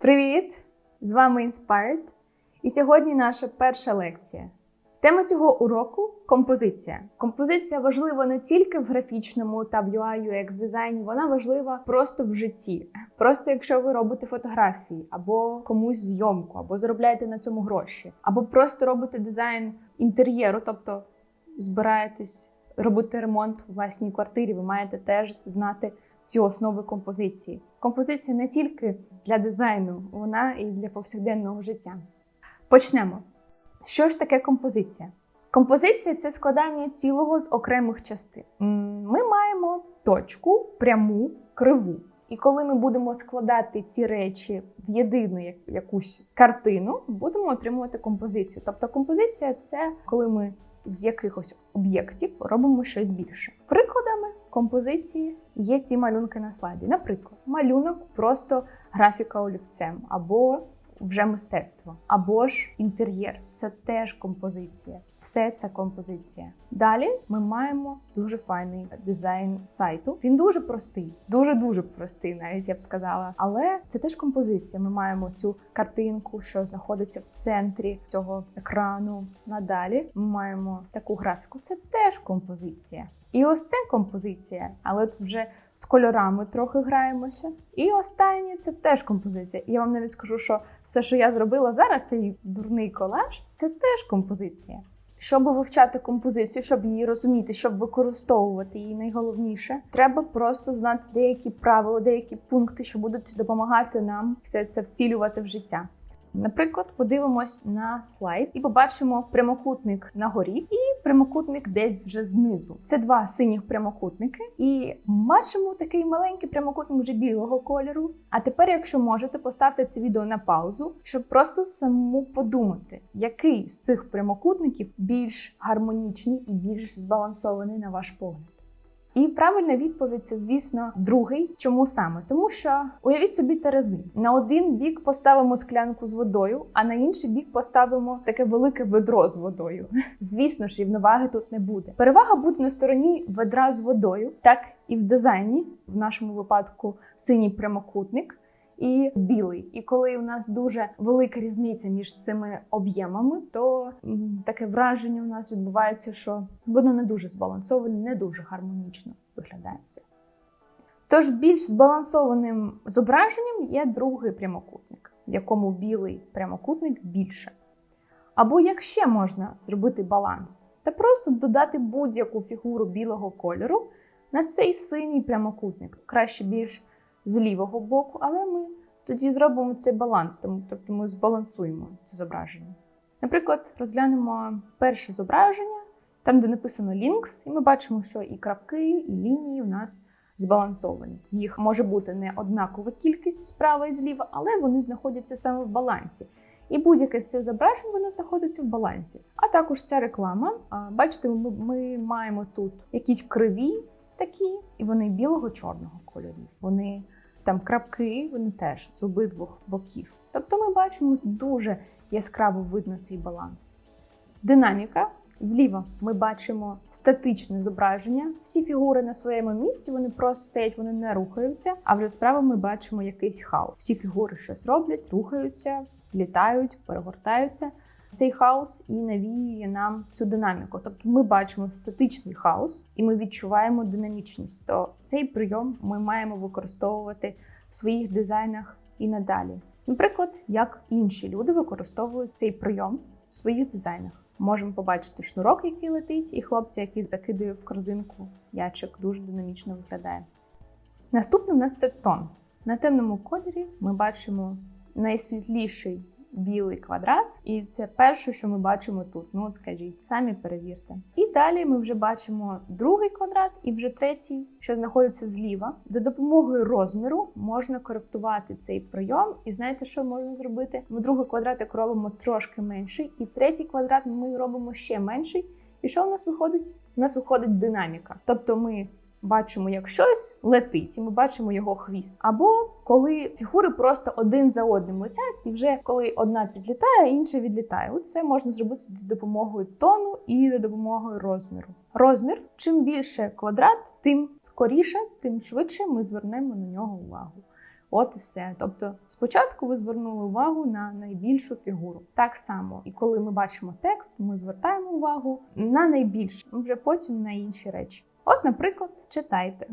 Привіт! З вами Inspired. І сьогодні наша перша лекція. Тема цього уроку композиція. Композиція важлива не тільки в графічному та в UI UX дизайні, вона важлива просто в житті. Просто якщо ви робите фотографії, або комусь зйомку, або заробляєте на цьому гроші, або просто робите дизайн інтер'єру, тобто збираєтесь робити ремонт у власній квартирі, ви маєте теж знати ці основи композиції. Композиція не тільки для дизайну, вона і для повсякденного життя. Почнемо. Що ж таке композиція? Композиція це складання цілого з окремих частин. Ми маємо точку, пряму, криву. І коли ми будемо складати ці речі в єдину якусь картину, будемо отримувати композицію. Тобто композиція це коли ми з якихось об'єктів робимо щось більше. Прикладами композиції є ці малюнки на слайді. Наприклад, малюнок просто графіка олівцем або вже мистецтво, або ж інтер'єр. Це теж композиція. Все це композиція. Далі ми маємо дуже файний дизайн сайту. Він дуже простий, дуже дуже простий, навіть я б сказала. Але це теж композиція. Ми маємо цю картинку, що знаходиться в центрі цього екрану. Надалі ми маємо таку графіку. Це теж композиція. І ось це композиція, але тут вже з кольорами трохи граємося. І останнє це теж композиція. Я вам навіть скажу, що все, що я зробила зараз, цей дурний колаж, це теж композиція. Щоб вивчати композицію, щоб її розуміти, щоб використовувати її найголовніше, треба просто знати деякі правила, деякі пункти, що будуть допомагати нам все це втілювати в життя. Наприклад, подивимось на слайд і побачимо прямокутник на горі і прямокутник десь вже знизу. Це два синіх прямокутники, і бачимо такий маленький прямокутник вже білого кольору. А тепер, якщо можете, поставте це відео на паузу, щоб просто самому подумати, який з цих прямокутників більш гармонічний і більш збалансований на ваш погляд. І правильна відповідь це, звісно, другий. Чому саме? Тому що уявіть собі терези. На один бік поставимо склянку з водою, а на інший бік поставимо таке велике ведро з водою. Звісно ж, рівноваги тут не буде. Перевага буде на стороні ведра з водою, так і в дизайні, в нашому випадку синій прямокутник. І білий, і коли у нас дуже велика різниця між цими об'ємами, то таке враження у нас відбувається, що воно не дуже збалансоване, не дуже гармонічно виглядає все. Тож з більш збалансованим зображенням є другий прямокутник, в якому білий прямокутник більше. Або як ще можна зробити баланс, та просто додати будь-яку фігуру білого кольору на цей синій прямокутник, краще більш з лівого боку, але ми тоді зробимо цей баланс, тому тобто ми збалансуємо це зображення. Наприклад, розглянемо перше зображення, там, де написано Links, і ми бачимо, що і крапки, і лінії у нас збалансовані. Їх може бути не однакова кількість справа і зліва, але вони знаходяться саме в балансі. І будь-яке з цих зображень воно знаходиться в балансі. А також ця реклама. Бачите, ми, ми маємо тут якісь криві такі, і вони білого-чорного кольорів. Вони там крапки, вони теж з обидвох боків. Тобто ми бачимо дуже яскраво видно цей баланс. Динаміка. Зліва ми бачимо статичне зображення. Всі фігури на своєму місці, вони просто стоять, вони не рухаються. А вже справа ми бачимо якийсь хаос. Всі фігури щось роблять, рухаються, літають, перегортаються. Цей хаос і навіює нам цю динаміку. Тобто ми бачимо статичний хаос і ми відчуваємо динамічність. То цей прийом ми маємо використовувати в своїх дизайнах і надалі. Наприклад, як інші люди використовують цей прийом в своїх дизайнах. Можемо побачити шнурок, який летить, і хлопця, який закидує в корзинку ячик, дуже динамічно виглядає. Наступний у нас це тон. На темному кольорі ми бачимо найсвітліший білий квадрат, і це перше, що ми бачимо тут. Ну, от скажіть, самі перевірте. І далі ми вже бачимо другий квадрат і вже третій, що знаходиться зліва. За допомогою розміру можна коректувати цей прийом. І знаєте, що можна зробити? Ми другий квадратик робимо трошки менший, і третій квадрат ми робимо ще менший. І що у нас виходить? У нас виходить динаміка. Тобто ми бачимо, як щось летить, і ми бачимо його хвіст. Або коли фігури просто один за одним летять, і вже коли одна підлітає, інша відлітає. Оце можна зробити за допомогою тону і за допомогою розміру. Розмір, чим більше квадрат, тим скоріше, тим швидше ми звернемо на нього увагу. От і все. Тобто, спочатку ви звернули увагу на найбільшу фігуру. Так само, і коли ми бачимо текст, ми звертаємо увагу на найбільше, вже потім на інші речі. От, наприклад, читайте.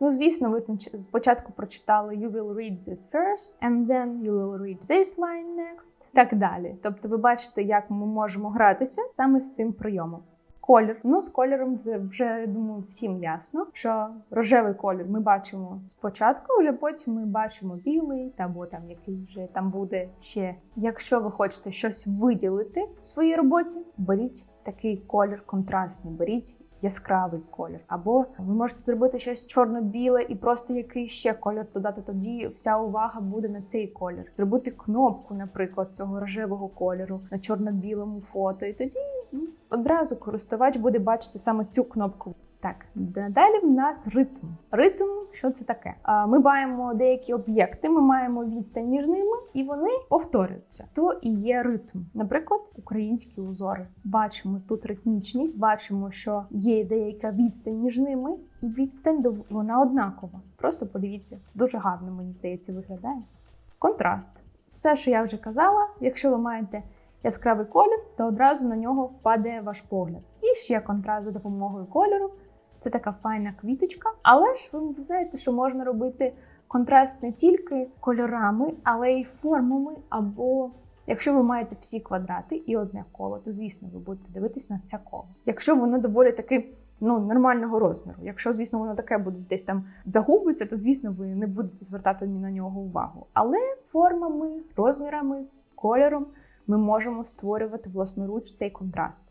Ну, звісно, ви спочатку прочитали You will read this first, and then you will read this line next, так далі. Тобто, ви бачите, як ми можемо гратися саме з цим прийомом. Колір. Ну, з кольором вже думаю, всім ясно, що рожевий колір ми бачимо спочатку, вже потім ми бачимо білий, або там який вже там буде ще. Якщо ви хочете щось виділити в своїй роботі, беріть такий колір контрастний, беріть яскравий колір. Або ви можете зробити щось чорно-біле і просто який ще колір додати. Тоді вся увага буде на цей колір. Зробити кнопку, наприклад, цього рожевого кольору на чорно-білому фото. І тоді ну, одразу користувач буде бачити саме цю кнопку. Так, далі в нас ритм. Ритм, що це таке? Ми маємо деякі об'єкти, ми маємо відстань між ними, і вони повторюються. То і є ритм. Наприклад, українські узори. Бачимо тут ритмічність, бачимо, що є деяка відстань між ними, і відстань вона однакова. Просто подивіться, дуже гарно, мені здається, виглядає. Контраст. Все, що я вже казала, якщо ви маєте яскравий колір, то одразу на нього впаде ваш погляд. І ще контраст за допомогою кольору. Це така файна квіточка. Але ж ви знаєте, що можна робити контраст не тільки кольорами, але й формами. Або якщо ви маєте всі квадрати і одне коло, то звісно ви будете дивитись на це коло. Якщо воно доволі таки ну, нормального розміру. Якщо, звісно, воно таке буде десь там загубиться, то звісно ви не будете звертати на нього увагу. Але формами, розмірами, кольором ми можемо створювати власноруч цей контраст.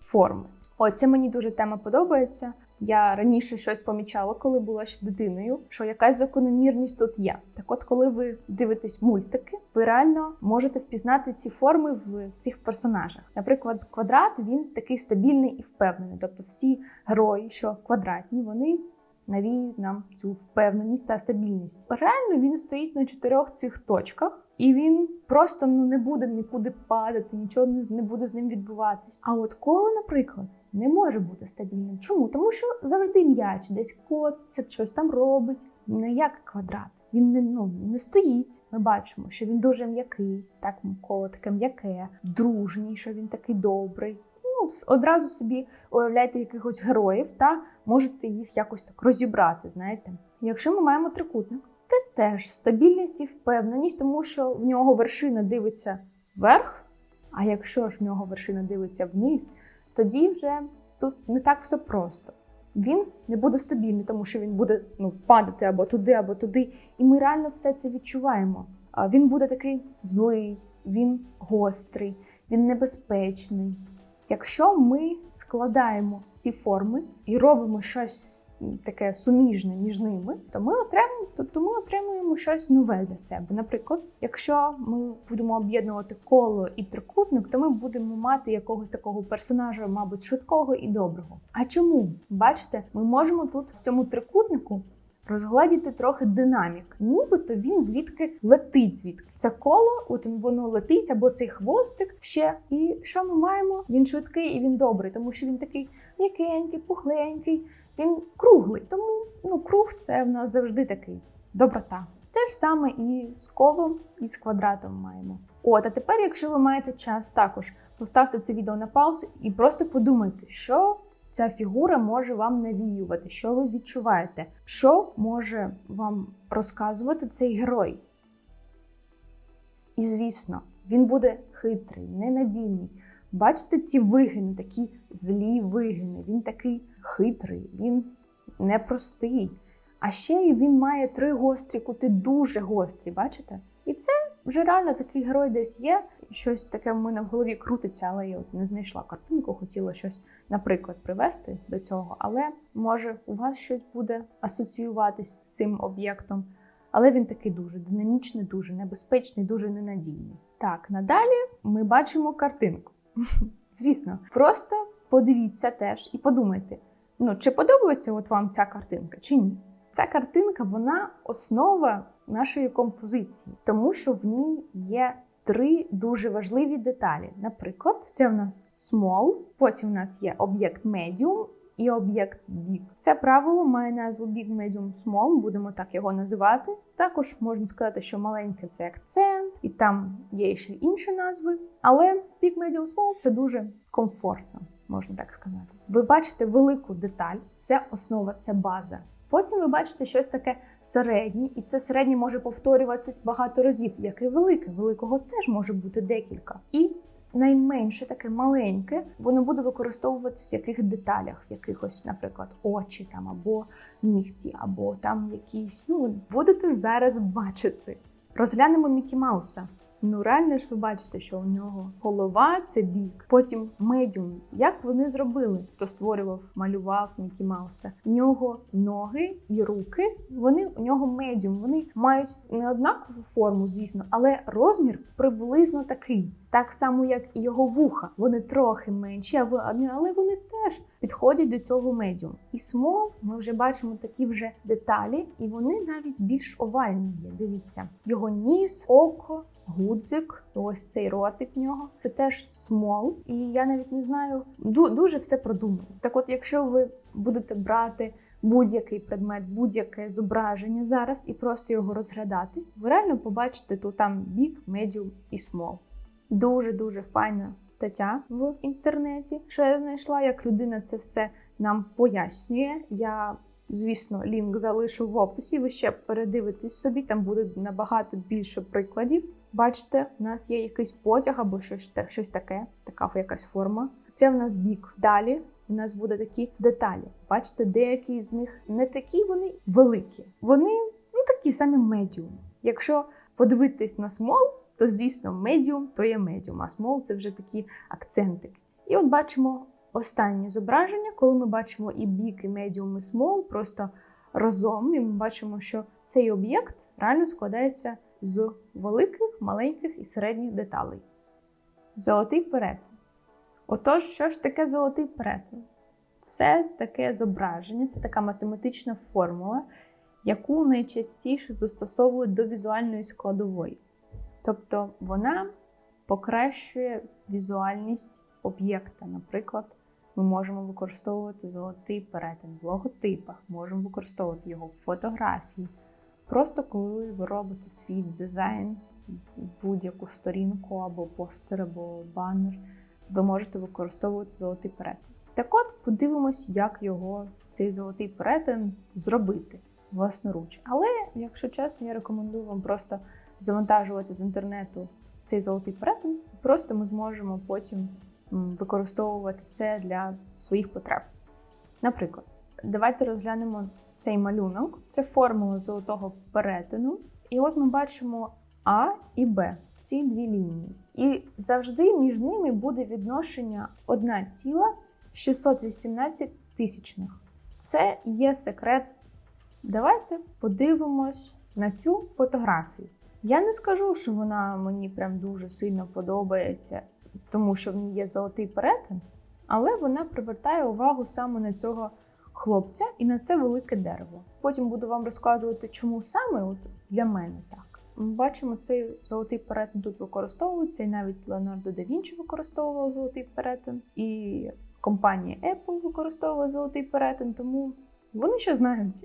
Форми. О, це мені дуже тема подобається. Я раніше щось помічала, коли була ще дитиною, що якась закономірність тут є. Так от, коли ви дивитесь мультики, ви реально можете впізнати ці форми в цих персонажах. Наприклад, квадрат він такий стабільний і впевнений. Тобто, всі герої, що квадратні, вони навіють нам цю впевненість та стабільність. Реально він стоїть на чотирьох цих точках, і він просто ну не буде нікуди падати, нічого не, не буде з ним відбуватись. А от коло, наприклад, не може бути стабільним. Чому? Тому що завжди м'яч, десь котиться, щось там робить. Не як квадрат. Він не ну не стоїть. Ми бачимо, що він дуже м'який, так коло таке м'яке, дружній, що він такий добрий. Ну, одразу собі уявляйте якихось героїв та можете їх якось так розібрати. Знаєте, якщо ми маємо трикутник, це теж стабільність і впевненість, тому що в нього вершина дивиться вверх. А якщо ж в нього вершина дивиться вниз, тоді вже тут не так все просто. Він не буде стабільний, тому що він буде ну, падати або туди, або туди. І ми реально все це відчуваємо. Він буде такий злий, він гострий, він небезпечний. Якщо ми складаємо ці форми і робимо щось таке суміжне між ними, то ми отримуємо, то, то ми отримуємо щось нове для себе. Наприклад, якщо ми будемо об'єднувати коло і трикутник, то ми будемо мати якогось такого персонажа, мабуть, швидкого і доброго. А чому? Бачите, ми можемо тут в цьому трикутнику розгладіти трохи динамік. Нібито він звідки летить звідки. Це коло, от воно летить, або цей хвостик ще. І що ми маємо? Він швидкий і він добрий, тому що він такий м'якенький, пухленький, він круглий. Тому ну, круг це в нас завжди такий доброта. Те ж саме і з колом, і з квадратом маємо. От, а тепер, якщо ви маєте час, також поставте це відео на паузу і просто подумайте, що ця фігура може вам навіювати, що ви відчуваєте, що може вам розказувати цей герой. І звісно, він буде хитрий, ненадійний. Бачите ці вигини, такі злі вигини. Він такий хитрий, він непростий. А ще й він має три гострі кути, дуже гострі, бачите? І це вже реально такий герой десь є. Щось таке в мене в голові крутиться, але я от не знайшла картинку, хотіла щось, наприклад, привести до цього. Але може у вас щось буде асоціюватись з цим об'єктом. Але він такий дуже динамічний, дуже небезпечний, дуже ненадійний. Так, надалі ми бачимо картинку. Звісно, просто подивіться теж і подумайте, ну чи подобається от вам ця картинка, чи ні? Ця картинка вона основа нашої композиції, тому що в ній є три дуже важливі деталі. Наприклад, це в нас small, потім в нас є об'єкт medium і об'єкт big. Це правило має назву big, medium, small, будемо так його називати. Також можна сказати, що маленьке це акцент, і там є ще інші назви. Але big, medium, small це дуже комфортно, можна так сказати. Ви бачите велику деталь, це основа, це база. Потім ви бачите щось таке середнє, і це середнє може повторюватися багато разів, як і велике. Великого теж може бути декілька. І найменше таке маленьке, воно буде використовуватися в яких деталях, в якихось, наприклад, очі там або нігті, або там якісь. Ну будете зараз бачити. Розглянемо Мікі Мауса. Ну, реально ж ви бачите, що у нього голова це бік, потім медіум. Як вони зробили? Хто створював, малював Мікі Мауса? У нього ноги і руки, вони у нього медіум. Вони мають не однакову форму, звісно, але розмір приблизно такий. Так само, як і його вуха. Вони трохи менші, але вони теж підходять до цього медіум. І смол ми вже бачимо такі вже деталі, і вони навіть більш овальні. Дивіться, його ніс, око. Гудзик, ось цей ротик в нього. Це теж смол, і я навіть не знаю, ду- дуже все продумано. Так, от, якщо ви будете брати будь-який предмет, будь-яке зображення зараз і просто його розглядати, ви реально побачите тут там бік, медіум і смол. Дуже дуже файна стаття в інтернеті, що я знайшла, як людина це все нам пояснює. Я, звісно, лінк залишу в описі. Ви ще передивитесь собі, там буде набагато більше прикладів. Бачите, у нас є якийсь потяг або щось, щось таке, така якась форма. Це в нас бік. Далі у нас буде такі деталі. Бачите, деякі з них не такі, вони великі. Вони ну такі самі медіум. Якщо подивитись на смол, то звісно, медіум то є медіум, а смол це вже такі акцентики. І от бачимо останнє зображення, коли ми бачимо і бік, і медіум, і смол просто разом, і ми бачимо, що цей об'єкт реально складається з великих, маленьких і середніх деталей. Золотий перетин. Отож, що ж таке золотий перетин? Це таке зображення, це така математична формула, яку найчастіше застосовують до візуальної складової. Тобто вона покращує візуальність об'єкта. Наприклад, ми можемо використовувати золотий перетин в логотипах, можемо використовувати його в фотографії. Просто коли ви робите свій дизайн, будь-яку сторінку або постер, або банер, ви можете використовувати золотий перетин. Так от подивимось, як його цей золотий перетин зробити власноруч. Але, якщо чесно, я рекомендую вам просто завантажувати з інтернету цей золотий перетин. Просто ми зможемо потім використовувати це для своїх потреб. Наприклад, давайте розглянемо цей малюнок. Це формула золотого перетину. І от ми бачимо А і Б, ці дві лінії. І завжди між ними буде відношення 1,618 тисячних. Це є секрет. Давайте подивимось на цю фотографію. Я не скажу, що вона мені прям дуже сильно подобається, тому що в ній є золотий перетин, але вона привертає увагу саме на цього хлопця і на це велике дерево. Потім буду вам розказувати, чому саме от для мене так. Ми бачимо, цей золотий перетин тут використовується, і навіть Леонардо да Вінчі використовував золотий перетин, і компанія Apple використовує золотий перетин, тому вони ще знають.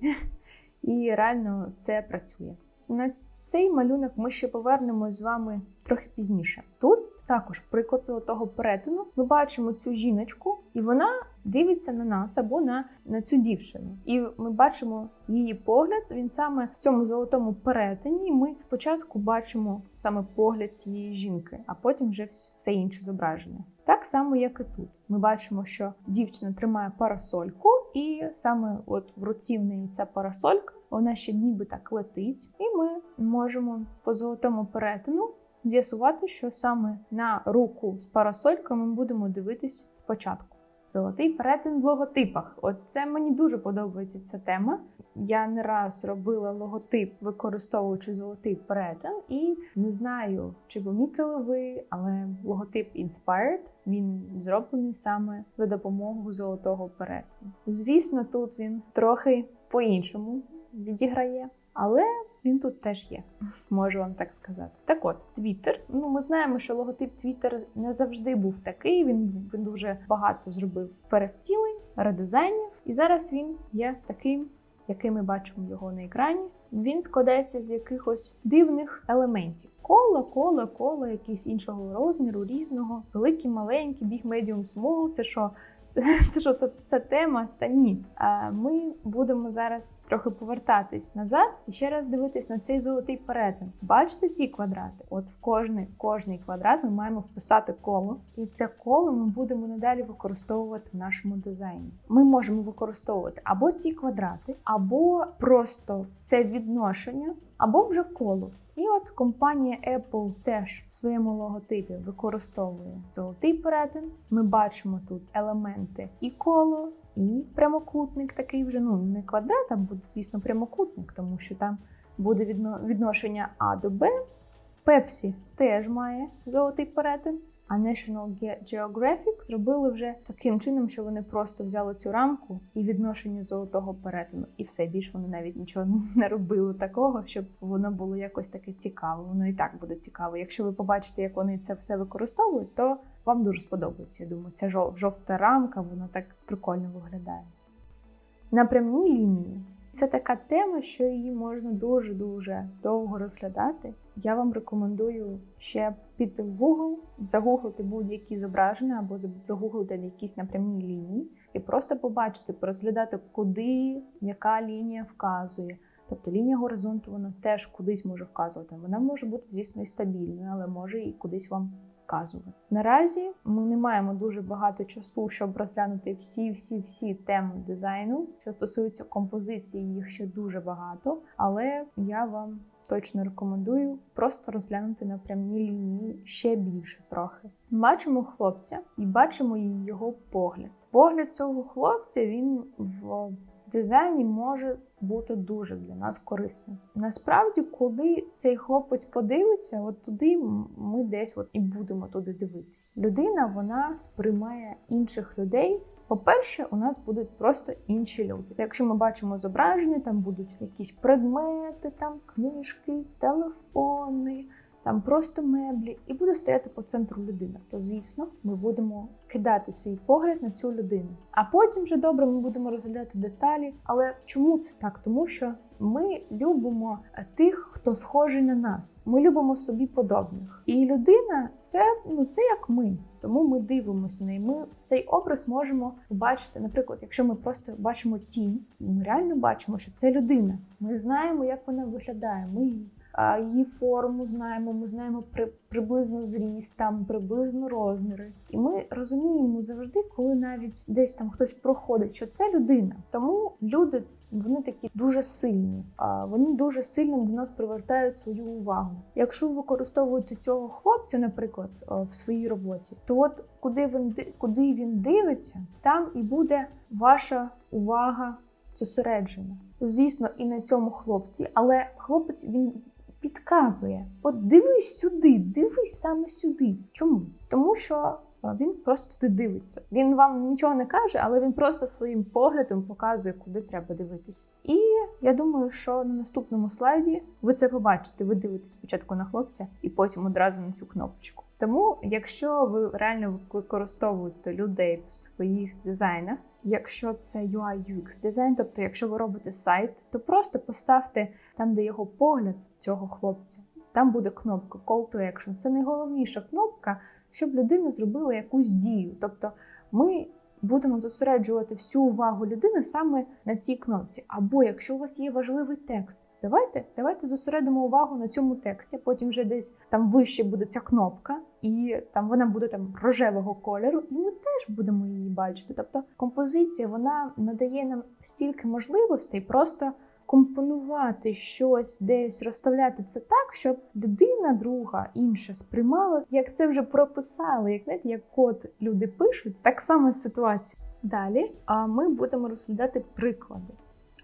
І реально це працює. На цей малюнок ми ще повернемось з вами трохи пізніше. Тут також приклад золотого перетину. Ми бачимо цю жіночку, і вона дивиться на нас або на, на цю дівчину. І ми бачимо її погляд. Він саме в цьому золотому перетині. Ми спочатку бачимо саме погляд цієї жінки, а потім вже все інше зображення. Так само, як і тут. Ми бачимо, що дівчина тримає парасольку, і саме от в руці в неї ця парасолька, вона ще ніби так летить, і ми можемо по золотому перетину з'ясувати, що саме на руку з парасолькою ми будемо дивитись спочатку. Золотий перетин в логотипах. От це мені дуже подобається ця тема. Я не раз робила логотип, використовуючи золотий перетин, і не знаю, чи помітили ви, але логотип Inspired він зроблений саме за допомогою золотого перетину. Звісно, тут він трохи по-іншому відіграє. Але він тут теж є, можу вам так сказати. Так от, Twitter. Ну, ми знаємо, що логотип Twitter не завжди був такий. Він, він дуже багато зробив перевтілень, редизайнів, і зараз він є таким, який ми бачимо його на екрані. Він складається з якихось дивних елементів. Коло, коло, коло, якийсь іншого розміру, різного, великі, маленькі, біг, медіум, смол. Це що? Це, це що то це тема? Та ні. А ми будемо зараз трохи повертатись назад і ще раз дивитись на цей золотий перетин. Бачите ці квадрати? От в кожний, кожний квадрат ми маємо вписати коло, і це коло ми будемо надалі використовувати в нашому дизайні. Ми можемо використовувати або ці квадрати, або просто це відношення, або вже коло. І от компанія Apple теж в своєму логотипі використовує золотий перетин. Ми бачимо тут елементи і коло, і прямокутник, такий вже ну не квадрат, а буде, звісно, прямокутник, тому що там буде відно- відношення А до Б. Pepsi теж має золотий перетин. А National Geographic зробили вже таким чином, що вони просто взяли цю рамку і відношення золотого перетину, і все більше вони навіть нічого не робили такого, щоб воно було якось таке цікаве. Воно і так буде цікаво. Якщо ви побачите, як вони це все використовують, то вам дуже сподобається. Я думаю, ця жов- жовта рамка, вона так прикольно виглядає. Напрямні лінії це така тема, що її можна дуже дуже довго розглядати. Я вам рекомендую ще піти в Google, загуглити будь-які зображення або загуглити якісь напрямні лінії, і просто побачити, порозглядати, куди яка лінія вказує. Тобто лінія горизонту вона теж кудись може вказувати. Вона може бути, звісно, і стабільною, але може і кудись вам вказувати. Наразі ми не маємо дуже багато часу, щоб розглянути всі, всі, всі теми дизайну, що стосуються композиції, їх ще дуже багато, але я вам точно рекомендую просто розглянути напрямні лінії ще більше трохи. Бачимо хлопця і бачимо його погляд. Погляд цього хлопця він в дизайні може бути дуже для нас корисним. Насправді, коли цей хлопець подивиться, от туди ми десь от і будемо туди дивитись. Людина вона сприймає інших людей. По-перше, у нас будуть просто інші люди. Якщо ми бачимо зображення, там будуть якісь предмети, там книжки, телефони, там просто меблі, і буде стояти по центру людина. То, звісно, ми будемо кидати свій погляд на цю людину. А потім вже добре ми будемо розглядати деталі. Але чому це так? Тому що ми любимо тих, хто схожий на нас. Ми любимо собі подобних. І людина це ну це як ми. Тому ми дивимося на неї. Ми цей образ можемо побачити. Наприклад, якщо ми просто бачимо тінь, ми реально бачимо, що це людина. Ми знаємо, як вона виглядає. Ми її її форму знаємо, ми знаємо при, приблизно зріст, там приблизно розміри. І ми розуміємо завжди, коли навіть десь там хтось проходить, що це людина. Тому люди вони такі дуже сильні, а вони дуже сильно до нас привертають свою увагу. Якщо ви використовуєте цього хлопця, наприклад, в своїй роботі, то от куди він ди- куди він дивиться, там і буде ваша увага зосереджена. Звісно, і на цьому хлопці, але хлопець він підказує: от дивись сюди, дивись саме сюди. Чому? Тому що е, він просто туди дивиться. Він вам нічого не каже, але він просто своїм поглядом показує, куди треба дивитись. І я думаю, що на наступному слайді ви це побачите. Ви дивитесь спочатку на хлопця і потім одразу на цю кнопочку. Тому, якщо ви реально використовуєте людей в своїх дизайнах, якщо це UI UX дизайн, тобто якщо ви робите сайт, то просто поставте там, де його погляд цього хлопця. Там буде кнопка Call to Action. Це найголовніша кнопка, щоб людина зробила якусь дію. Тобто ми будемо зосереджувати всю увагу людини саме на цій кнопці. Або якщо у вас є важливий текст, давайте, давайте зосередимо увагу на цьому тексті. Потім вже десь там вище буде ця кнопка, і там вона буде там рожевого кольору, і ми теж будемо її бачити. Тобто композиція вона надає нам стільки можливостей, просто компонувати щось, десь розставляти це так, щоб людина друга інша сприймала, як це вже прописали, як знаєте, як код люди пишуть, так само ситуація. Далі а ми будемо розглядати приклади.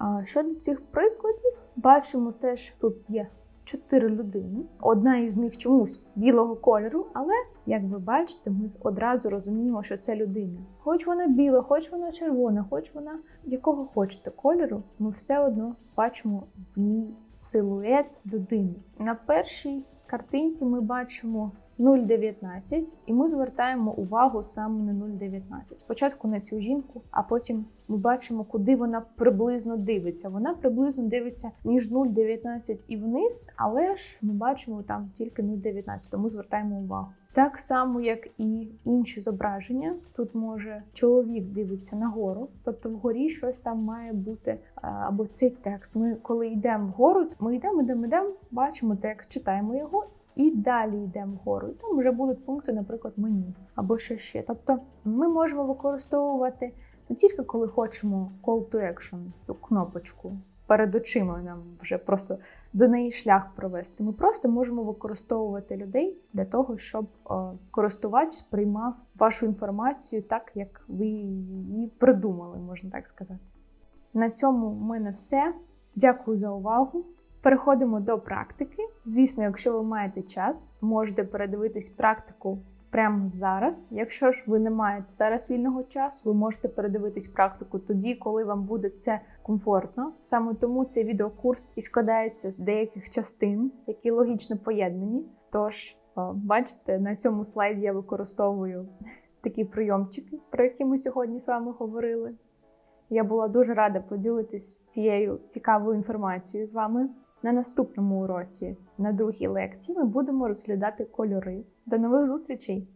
А щодо цих прикладів, бачимо теж тут є чотири людини. Одна із них чомусь білого кольору, але як ви бачите, ми одразу розуміємо, що це людина. Хоч вона біла, хоч вона червона, хоч вона якого хочете кольору, ми все одно бачимо в ній силует людини. На першій картинці ми бачимо 0,19 і ми звертаємо увагу саме на 0,19. Спочатку на цю жінку, а потім ми бачимо, куди вона приблизно дивиться. Вона приблизно дивиться між 0,19 і вниз, але ж ми бачимо там тільки 0,19, тому звертаємо увагу. Так само, як і інші зображення, тут може чоловік дивиться нагору, тобто вгорі щось там має бути або цей текст. Ми коли йдемо вгору, ми йдемо, йдемо, йдемо, бачимо текст, читаємо його. І далі йдемо вгору. І там вже будуть пункти, наприклад, меню або що ще. Тобто ми можемо використовувати не тільки коли хочемо call to action, цю кнопочку перед очима нам вже просто до неї шлях провести. Ми просто можемо використовувати людей для того, щоб е, користувач сприймав вашу інформацію так, як ви її придумали, можна так сказати. На цьому в мене все. Дякую за увагу. Переходимо до практики. Звісно, якщо ви маєте час, можете передивитись практику прямо зараз. Якщо ж ви не маєте зараз вільного часу, ви можете передивитись практику тоді, коли вам буде це комфортно. Саме тому цей відеокурс і складається з деяких частин, які логічно поєднані. Тож, бачите, на цьому слайді я використовую такі прийомчики, про які ми сьогодні з вами говорили. Я була дуже рада поділитись цією цікавою інформацією з вами. На наступному уроці, на другій лекції, ми будемо розглядати кольори. До нових зустрічей!